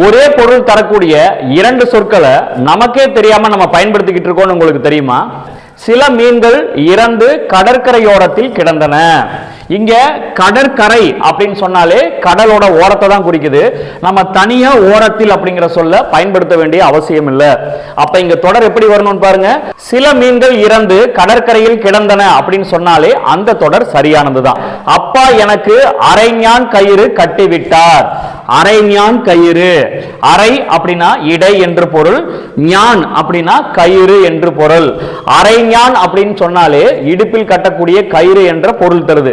ஒரே பொருள் தரக்கூடிய இரண்டு சொற்களை நமக்கே தெரியாம நம்ம பயன்படுத்திக்கிட்டு இருக்கோம்னு உங்களுக்கு தெரியுமா? சில மீன்கள் இறந்து கடற்கரையோரத்தில் கிடந்தன. இங்க கடற்கரை அப்படின்னு சொன்னாலே கடலோட ஓரத்தை தான் குறிக்குது. நம்ம தனியா ஓரத்தில் அப்படிங்கிற சொல்ல பயன்படுத்த வேண்டிய அவசியம் இல்ல. அப்ப இங்க தொடர் எப்படி வரணும்னு பாருங்க. சில மீன்கள் இறந்து கடற்கரையில் கிடந்தன அப்படின்னு சொன்னாலே அந்த தொடர் சரியானதுதான். அப்பா எனக்கு அரைஞான் கயிறு கட்டிவிட்டார். அரைஞான் கயிறு. அரை அப்படின்னா இடை என்று பொருள் ஞான் அப்படின்னா கயிறு என்று பொருள். அரைஞான் அப்படின்னு சொன்னாலே இடுப்பில் கட்டக்கூடிய கயிறு என்ற பொருள் தருது.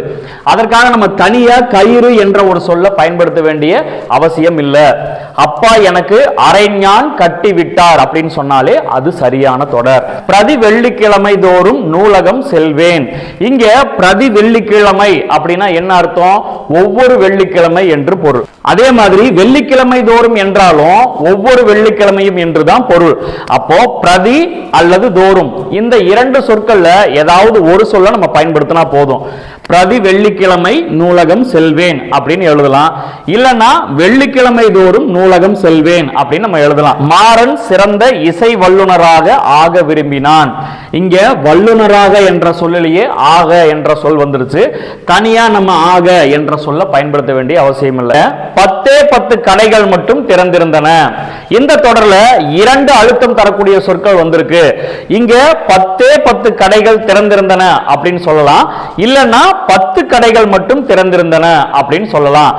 அதற்காக நம்ம தனியா கயிறு என்ற ஒரு சொல்ல பயன்படுத்த வேண்டிய அவசியம் இல்லை. அப்பா எனக்கு அரைஞான் கட்டி விட்டார் அப்படின்னு சொன்னாலே அது சரியான தொடர். பிரதி வெள்ளிக்கிழமை தோறும் நூலகம் செல்வேன். இங்க பிரதி வெள்ளிக்கிழமை அப்படின்னா என்ன அர்த்தம்? ஒவ்வொரு வெள்ளிக்கிழமை என்று பொருள். அதே மாதிரி வெள்ளிக்கிழமை தோறும் என்றாலும் ஒவ்வொரு வெள்ளிக்கிழமையும் என்றுதான் பொருள். அப்போ பிரதி அல்லது தோறும் இந்த இரண்டு சொற்கள்ல ஏதாவது ஒரு சொல்ல நம்ம பயன்படுத்தினா போதும். பிரதி வெள்ளிக்கிழமை நூலகம் செல்வேன் அப்படின்னு எழுதலாம். இல்லனா வெள்ளிக்கிழமை தோறும் நூலகம் செல்வேன் அப்படின்னு நம்ம எழுதலாம். மாறன் சிறந்த இசை வல்லுனராக ஆக விரும்பினான். இங்க வல்லுனராக என்ற சொல்லிலேயே ஆக என்ற சொல் வந்துருச்சு. தனியா நம்ம ஆக என்ற சொல்ல பயன்படுத்த வேண்டிய அவசியம் இல்லை பத்தே பத்து கடைகள் மட்டும் திறந்திருந்தன. இந்த தொடர்ல இரண்டு அழுத்தம் தரக்கூடிய சொற்கள் வந்திருக்கு. இங்க பத்தே பத்து கடைகள் திறந்திருந்தன அப்படின்னு சொல்லலாம். இல்லைன்னா பத்து கடைகள் மட்டும் திறந்திருந்தன அப்படின்னு சொல்லலாம்.